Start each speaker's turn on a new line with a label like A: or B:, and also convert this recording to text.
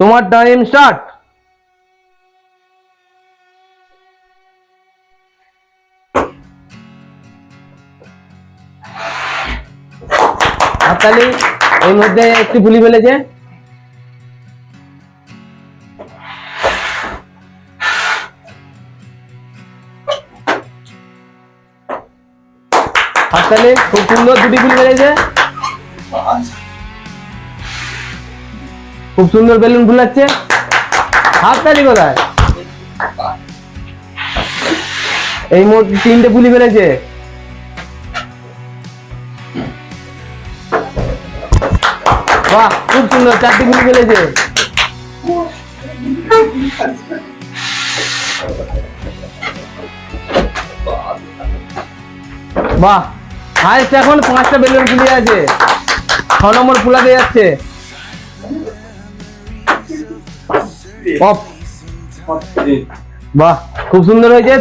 A: তোমার time start হাততালি, এর মধ্যে একটি বুলি ফেলেছে হাততালি, খুব সুন্দর দুটি বুলি ফেলেছে খুব সুন্দর বেলুন ফুলাচ্ছে। হাততালি কোথায়? এই মোট তিনটে পুলি ফেলেছে বাহ, খুব সুন্দর, চারটি পুলি ফেলেছে বাহ হাইস্ট এখন পাঁচটা বেলুন ফুলিয়ে আছে। ছ নম্বর ফুলাতে যাচ্ছে। বাহ খুব সুন্দর হয়েছে।